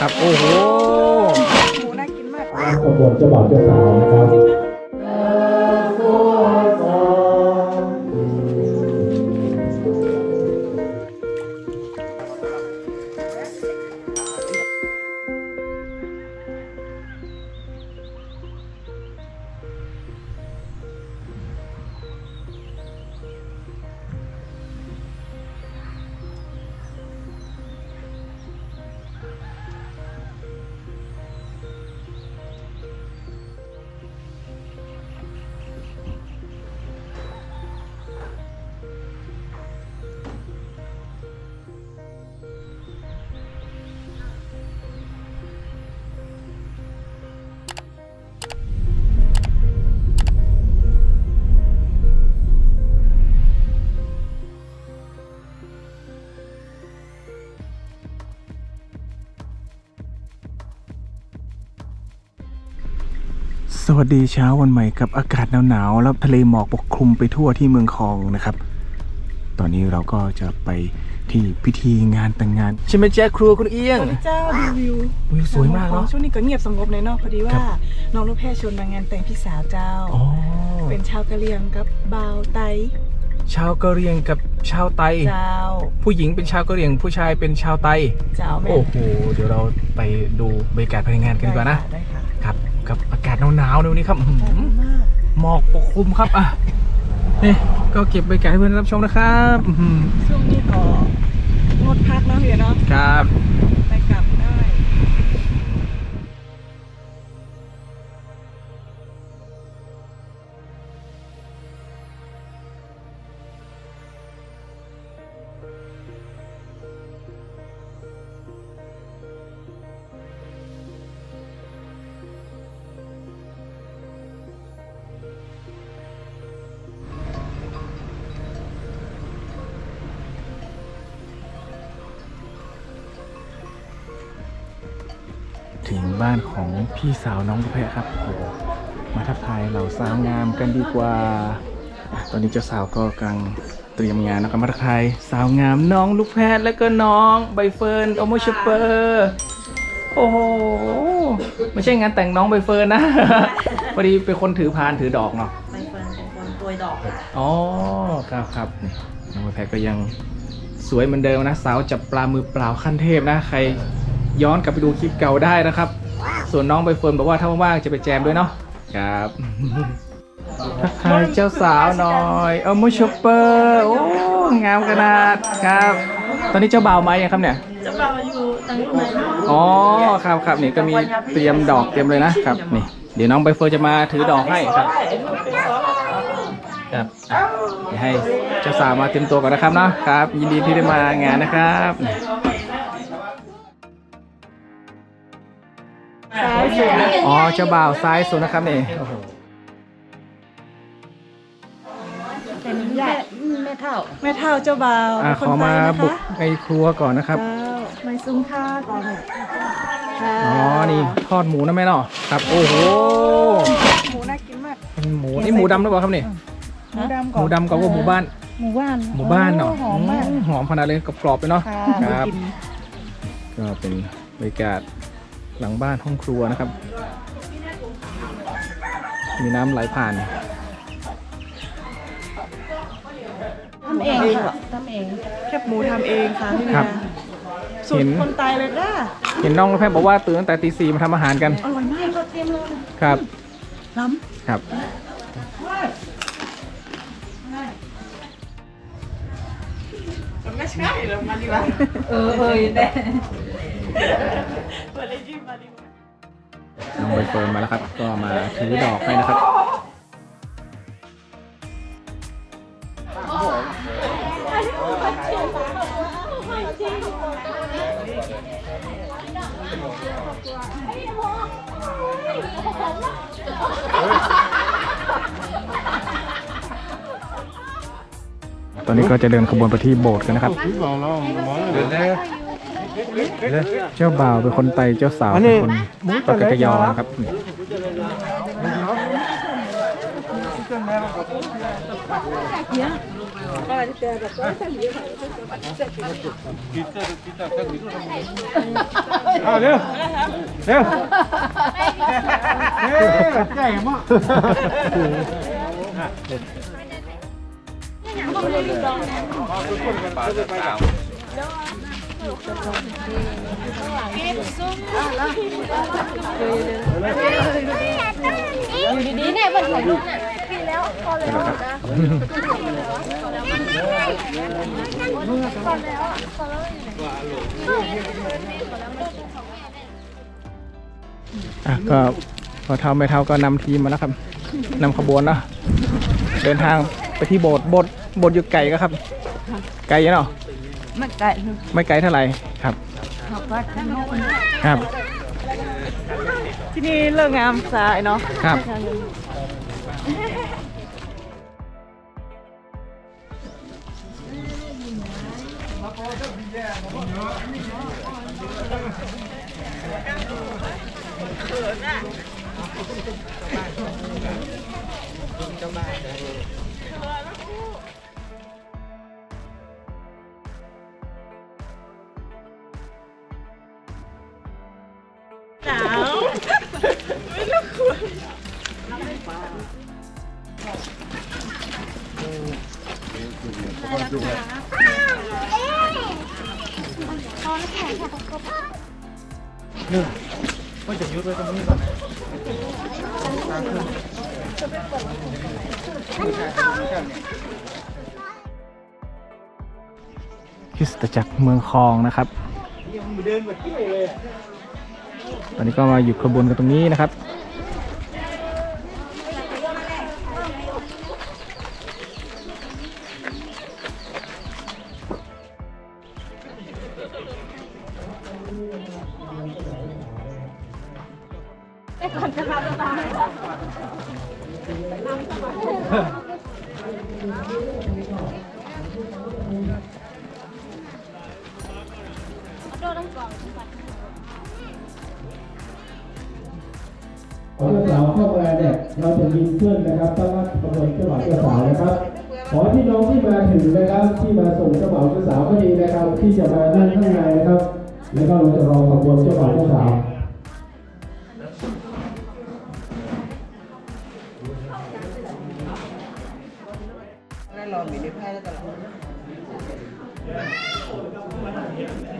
ครับ โอ้โห หมูน่ากินมาก ขบวนเจ้าบ่าวเจ้าสาวนะครับ วัสดีเช้าวันใหม่กับอากาศหนาวๆแล้วทะเลหมอกปกคลุมไปทั่วที่เมืองคองนะครับ ตอนนี้เราก็จะไปที่พิธีงานแต่งงานใช่ไหมแจ๊คครัวคุณเอี้ยงสวัสดีเจ้าดูวิววิวสวยมากเนาะ ช่วงนี้ก็เงียบสงบเลยเนาะพอดีคว่ารับน้องลูกแพรชวนมางานแต่งพี่สาวเจ้า อ๋อ เป็นชาวกะเหรี่ยงกับบ่าวไต ชาวกะเหรี่ยงกับชาวไต เจ้า ผู้หญิงเป็นชาวกะเหรี่ยงผู้ชายเป็นชาวไต เจ้าแม่โอ้โห เดี๋ยวเราไปดูบรรยากาศภายในงานกันดีกว่านะ ได้ค่ะครับ กับอากาศหนาวๆในวันนี้ครับอื้อได้หือค่ะมากหมอกปกคลุมครับอะนี่ก็เก็บบรรยากาศให้เพื่อนรับชมนะครับอื้อหือช่วงนี้ก็งดพักเนาะเฮียเนาะครับ บ้านของพี่สาวน้องกระแพะครับโอ้โหมาทักทายเหล่าสาวงามกันดีกว่าอะตอนนี้เจ้าสาวก็กำลังเตรียมงานนะครับมาทักทายสาวงามน้องลูกแพทย์แล้วก็น้องใบเฟิร์นโอโมชเปอร์โอ้โหไม่ใช่งานแต่งน้องใบเฟิร์นนะพอดีเป็นคนถือพานถือดอกเนาะใบเฟิร์นเป็นคนโปรยดอกค่ะอ๋อครับครับนี่น้องใบแพทย์ก็ยังสวยเหมือนเดิมนะสาวจับปลามือเปล่าขั้นเทพนะใครย้อนกลับไปดูคลิปเก่าได้นะครับ ส่วนน้องใบเฟิร์นบอกว่าถ้าว่างๆจะไปแจมด้วยเนาะครับทักทายเจ้าสาวหน่อยเออมูชเปอร์โอ้งามขนาดครับ ตอนนี้เจ้าบ่าวมายังครับเนี่ยเจ้าบ่าวอยู่ทางนู้นเลยอ๋อครับครับนี่ก็มีเตรียมดอกเตรียมเลยนะครับนี่เดี๋ยวน้องใบเฟิร์นจะมาถือดอกให้ครับครับอะเดี๋ยวให้เจ้าสาวมาเตรียมตัวก่อนนะครับเนาะครับ ยินดีที่ได้มางานนะครับ ซ้ายสุดอ๋อเจ้าบ่าวซ้ายสุดนะครับนี่โอ้โหเป็นญาติแม่เท่าแม่เท่าเจ้าบ่าวอะเป็นขคอนไทมายนะบุกคะในครัวก่อนนะครับเจ้าไม่ซุ้มค่าก่อนเนี่ยค่ะอ๋อ นี่ทอดหมูนะแม่เนาะครับ โอ้โห หมูน่ากินมากเป็นหมู นี่หมูดำหรือเปล่าครับนี่หมูดำหก่อนมูดำกับว่าหมูบ้าน หมูบ้านหมู่บ้านเนาะโอ้หอมมากอืหอมขนาดเลยกรอบๆเลยเนาะค่ะครับกินก็เป็นบรรยากาศ หลังบ้านห้องครัวนะครับ มีน้ำไหลผ่านทำเองค่ะทำเอง แคบหมูทำเองค่ะพี่ครันาบสูตเห็รนคนตายเลยค่ะเห็นน้องแพทย์บอกว่าตื่นตั้งแต่ตีสี่มาทำอาหารกันอร่อยมากก็เตรียมเลยครับ ล้ครับเออเออ น้องใบเฟิร์นมาแล้วครับ ก็มาถือดอกให้นะครับตอนนี้ก็จะเดินขบวนไปที่โบสถ์กันนะครับ เจ้าบ่าวเป็นคนไตเจ้าสาวเป็นคนปากกยอนะครับนี่เอาเร็วเร็วเร็วใหญ่มาก อยู่ดีๆเนี่ยมันถ่ายรูปเนี่ยอะก็พอเท่าไม่เท่าก็นำทีมมาแล้วครับนำขบวนเนาะเดินทางไปที่โบสถ์โบสถ์โบสถ์อยู่ไกลก็ครับ ไกลยังเนาะ ไม่ไก่ไม่ไกลเท่าไหร่ครับเขาก็ขนมครับ ที่นี่เลิกงามสายเนาะครับ หนาไม่รู้ควรก็จะยุดไว้ตรงนี้ก่อนคริสตจักรเมืองคลองนะครับเดินแบบที่เลย ตอนนี้ก็มาอยู่ขบวนกันตรงนี้นะครับขอ ยิงเพื่อนนะครับต้อนรับขบวนเจ้าบ่าวเจ้าสาวนะครับ ขอที่น้องที่มาถึงนะครับ ที่มาส่งเจ้าบ่าวเจ้าสาวก็ดีนะครับ ที่จะมานั่งข้างในนะครับ แล้วก็เราจะรอขบวนเจ้าบ่าวเจ้าสาววัน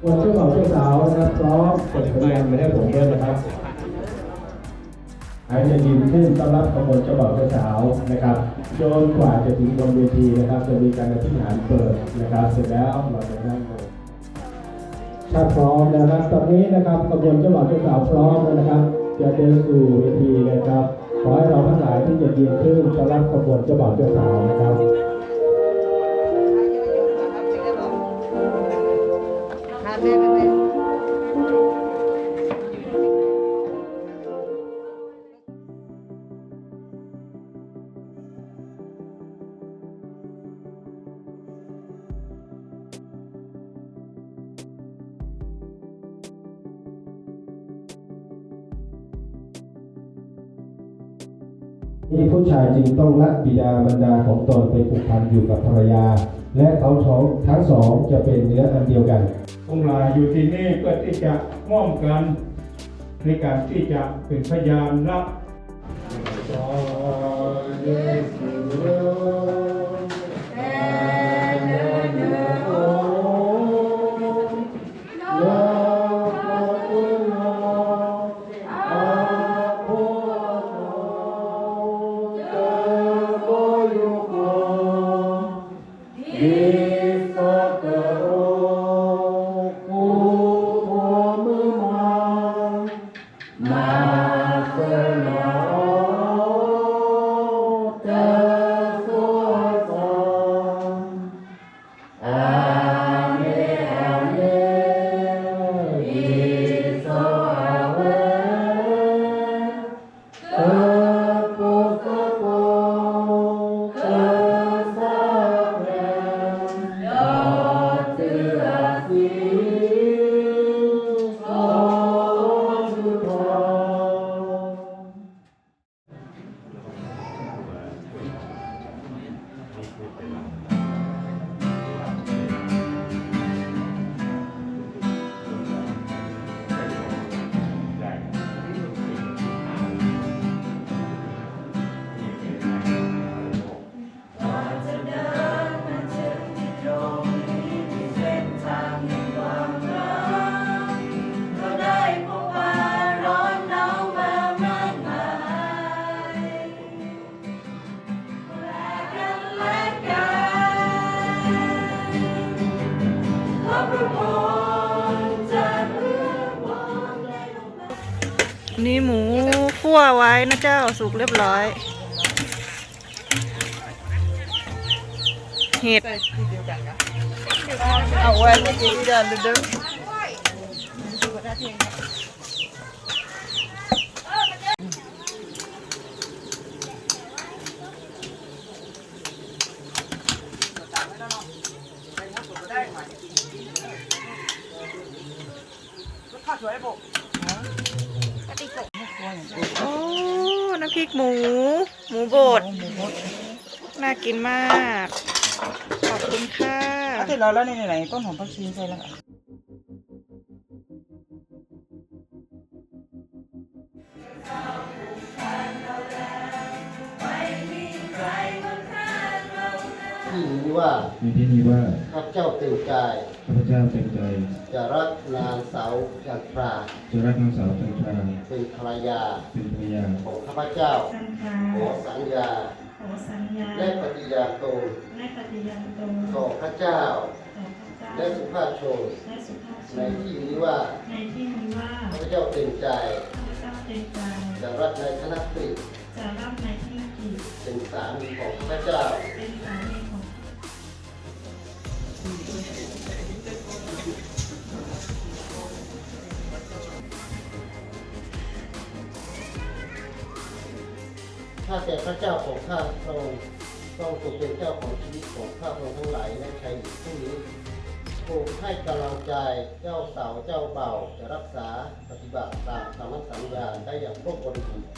เจ้าบ่าวเจ้าสาวนะครับพร้อมกดสัญญาณมาให้ผมด้วยนะครับให้จะยืนขึ้นต้อนรับขบวนเจ้าบ่าวเจ้าสาวนะครับจนกว่าจะถึงบนเวทีนะครับ จะมีการอธิษฐานเปิดนะครับ เสร็จแล้วเราจะนั่งลงถ้าพร้อมนะครับตอนนี้นะครับขบวนเจ้าบ่าวเจ้าสาวพร้อมแล้วนะครับ จะเดินสู่เวทีนะครับขอให้เราทั้งหลายที่จะยืนขึ้นต้อนรับขบวนเจ้าบ่าวเจ้าสาวนะครับ นี่ผู้ชายจึงต้องละบิดาบรรดาของตนไปผูกพันอยู่กับภรรยา และเขาท้องทั้งสองจะเป็นเนื้ออันเดียวกันองค์ลายอยู่ที่นี่เพื่อที่จะม่อมกัน ในการที่จะเป็นพยานรับ นี่หมูคั่วไว้นะเจ้าสุกเรียบร้อย เห็ดเอาไว้ไม่กินเดินเดิน โอ้ น้ำพริกหมู หมูบด น่า กินมาก ขอบคุณค่ะเสร็จแล้วแล้วในไหนต้นหอมผักชีใส่แล้วที่นี้ว่าในที่นี้ว่าข้าพเจ้าเต็มใจข้าพเจ้าเต็มใจ จะรักนางสาวจันทราจะรักนางสาวจันทราเป็นภรรยาเป็นภรรยาของข้าพเจ้าสัญญาขอสัญญา ขอสัญญา และปฏิญาณตนและปฏิญาณตนต่อพระเจ้า ต่อพระเจ้าและสุภาพชนและสุภาพชในนที่นี้ว่าในที่นี้ว่าข้าพเจ้าเต็มใจข้าพเจ้าเต็มใจจะรักในคณะติจะรับในที่กิจเป็นสามีของข้าพเจ้าเป็นสา ข้าแต่พระเจ้าของข้าพระองค์ต้องทรงเป็นเจ้าของชีวิตของข้าพระองค์ทั้งหลายและชายหญิงผู้นี้โปรดให้กำลังใจเจ้าสาวเจ้าเบ่าจะรักษาปฏิบัติตามคำสัญญาได้อย่างครบบริบูรณ์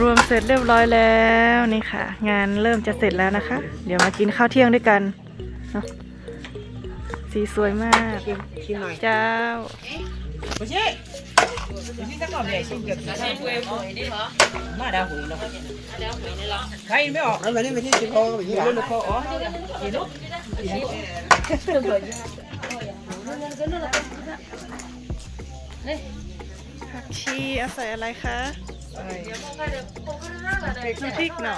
รวมเสร็จเรียบร้อยแล้วนี่ค่ะ งานเริ่มจะเสร็จแล้วนะคะ เดี๋ยวมากินข้าวเที่ยงด้วยกันเนอะสีสวยมากชิมหน่อยเจ้าไม่ใช่ไม่ใช่สักหน่อยใหญ่ชิเกิดมาดาวหุยเนาะใครไม่ออกไม่ไม่ไม่ใช่ชิพอแบบนี้เรื่องคออ๋อเห็นลูกผักชีอาใส่อะไรคะ น้ำพริกเ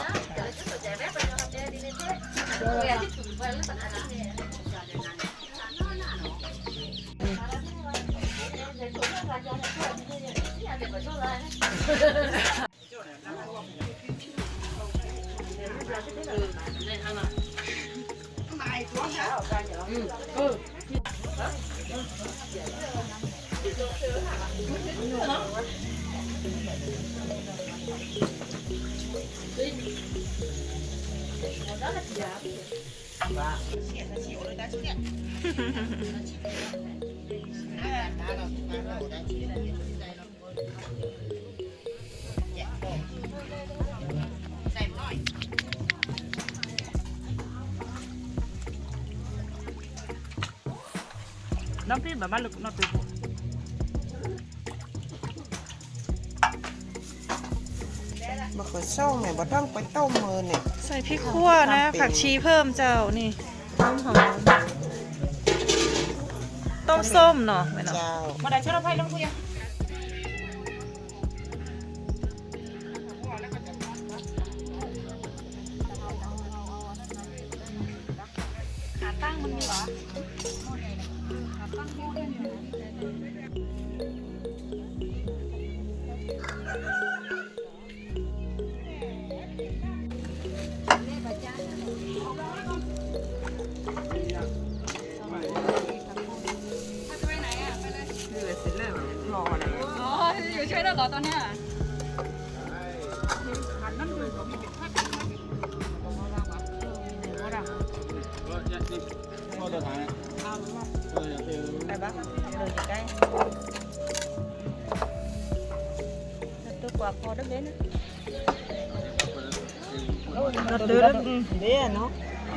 นาะน้ำพริก แบบมันลึกน้ำพริกมะเขือส้มเนี่ยบ่ต้องไปต้มมือเนี่ยใส่พริกขั่วนะ ผักชีเพิ่มเจ้านี่หอมหอมต้มส้มเนาะไม่เนาะเจ้ามาได้เชื่อเราไพ่ลงคุยเดือดเดี๋ยวเนาะ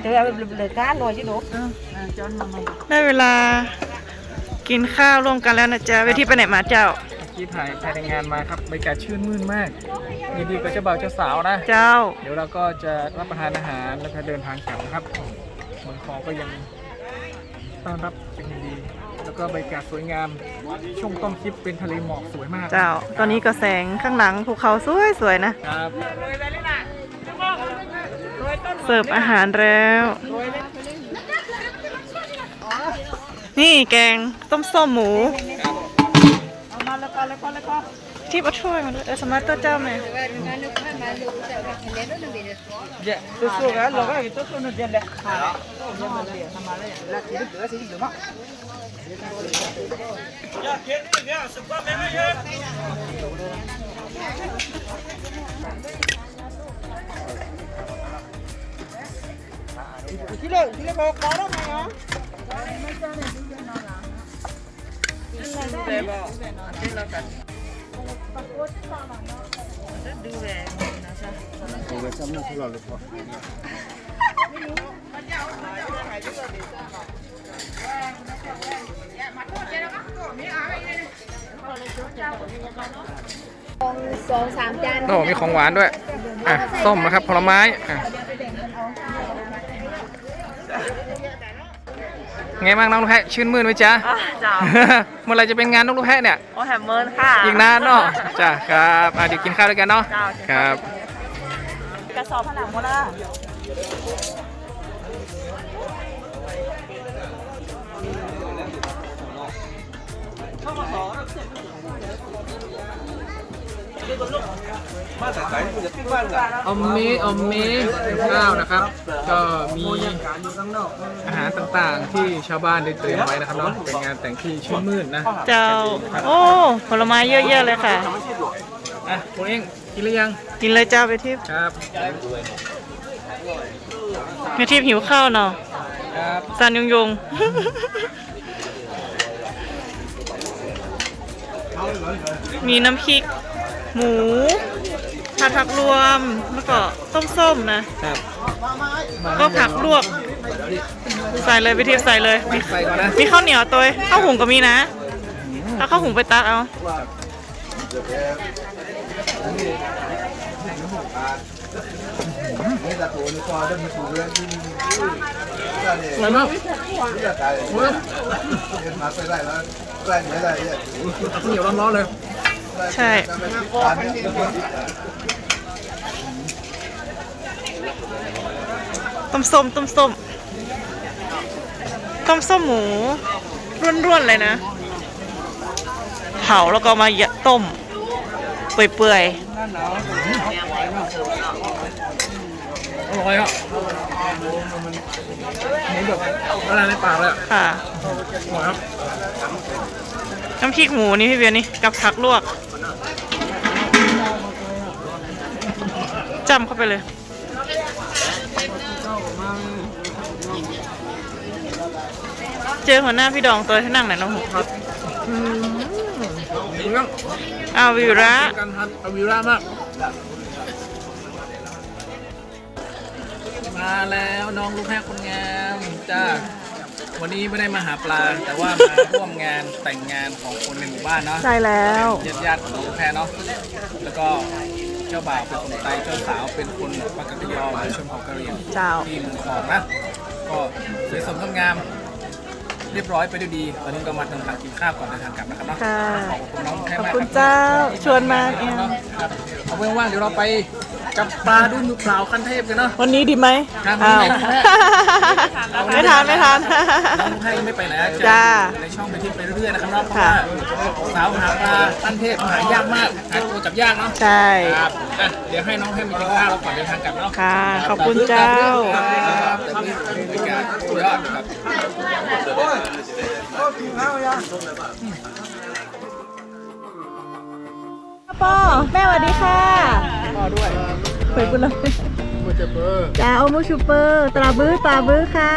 เดี๋ยวเอาเลยก้านหน่อยสิหนูได้เวลากินข้าวร่วมกันแล้วนะจ๊ะเวทีไปไหนมาเจ้าเมื่อกี้ถ่ายถ่ายรายงานมาครับบรรยากาศชื่นมื่นมากยินดีกับเจ้าบ่าวเจ้าสาวนะ เจ้า เดี๋ยวเราก็จะรับประทานอาหารแล้วก็เดินทางกลับนะครับเมืองทองก็ยังต้อนรับ ก็บรรยากาศสวยงาม ช่วงต้นคลิปเป็นทะเลหมอกสวยมากเจ้า ตอนนี้ก็แสงข้างหลังภูเขาสวยๆนะ ครับเสิร์ฟอาหารแล้ว นี่แกงต้มส้มหมูมาแล้วก็แล้วก็แล้วก็ที่ปะช่วยมาด้วยเออสมาร์ตเจ้าไหมเจ๊ตัวกันเราก็ตัวตัวนึงเดีย วเลยค่ะเดี๋ยวมาเลยทำมาเลยแล้ สิเดี๋ยวมาที่เล็กที่เล็กบอกก่อนได้ไหมอะสองสามจานโอ้มีของหวานด้วย อะ ส้มนะครับ ผลไม้อะไงบ้างน้องลูกแพะชื่นมื่นไหมจ๊ะเจ้า เมื่อไหรจะเป็นงานน้องลูกแพะเนี่ย โอ้แฮมเมินค่ะ อีกนานเนาะจ้ะครับอะเดี๋ยวกินข้าวด้วยกันเนาะจ้าครับ กระสอบผนังหมดละอมเมอมเมข้าวนะครับ ก็มีอาหารต่างๆ ที่ชาวบ้านได้เตรียมไว้นะครับเนาะเป็นงานแต่งที่ชื่นมื่นนะเจ้า โอ้ ผลไม้เยอะแยะเลยค่ะ อะคุณเองกินหรือยังกินเลยเจ้าไปทิพย์ครับไปทิพย์หิวข้าวเนาะครับซันยงยง มีน้ำพริก หมูผัดผักรวมแล้วก็ต้มส้มนะ ครับก็ผักลวก ใส่เลยไปทิพย์ใส่เลยมีใส่ก่อนนะมีข้าวเหนียวตัวข้าวหุงก็มีนะเอาข้าวหุงไปตักเอาอร่อยมากโอ้ยเอาข้าวเหนียวร้อนๆเลย ใช่ ต้มส้มต้มส้มต้มส้มหมูร่วนๆเลยนะ เผาแล้วก็มาอย่าต้ม เปื่อยอร่อยอะนี่แบบอะไรในปากเลยอะๆค่ะอร่อยครับ น้ำพริกหมูนี่พี่เบียร์นี่กับผักลวกจำเข้าไปเลยเจอหัวหน้าพี่ดองตัวที่นั่งไหนน้องหูครับเอาวิระการทาวิรามาก มาแล้วน้องลูกแพรคนงามจ้า วันนี้ไม่ได้มาหาปลา แต่ว่ามาร่วมงานแต่งงานของคนในหมู่บ้านเนาะใช่แล้วญาติญาติๆของน้องลูกแพรเนาะแล้วก็เจ้าบ่าวเป็นคนไตเจ้าสาวเป็นคนปากกยอหรือชนเผ่ากะเหรี่ยงเจ้า ที่เมืองของนะก็สวยสมงดงาม เรียบร้อยไปด้วยดีตอนนี้ก็มาทำทางกินข้าวก่อนเดินทางกลับนะครับเนาะค่ะขอบคุณน้องแพรขอบมากคุณรับเจ้าชวนมาเอง ครับเอาไว้ว่างๆเดี๋ยวเราไป จับปลาดุนมือเปล่าขั้นเทพกันเนาะ วันนี้ดีไหมครับอ้าวไม่ทานไม่ทานไม่ทานน้องให้ไม่ไปไหนนะจ้าในช่องไปที่ไปเรื่อยๆนะครับเนาะเพราะค่ะว่าสาวหาปลาขั้นเทพหายากมากหาตัวจับยากเนาะใช่ ครับอะเดี๋ยวให้น้องให้มีกินข้าวแล้วก่อนเดินทางกลับเนาะค่ะ ขอบคุณเจ้า ครับแต่นี่เป็นบรรยากาศสุดยอดครับ ป้อแม่สวัสดีค่ะป้อด้วยเปิดกุหลาบจ้าโอมูชูเปอร์ตราบื้อตราบื้อค่ะ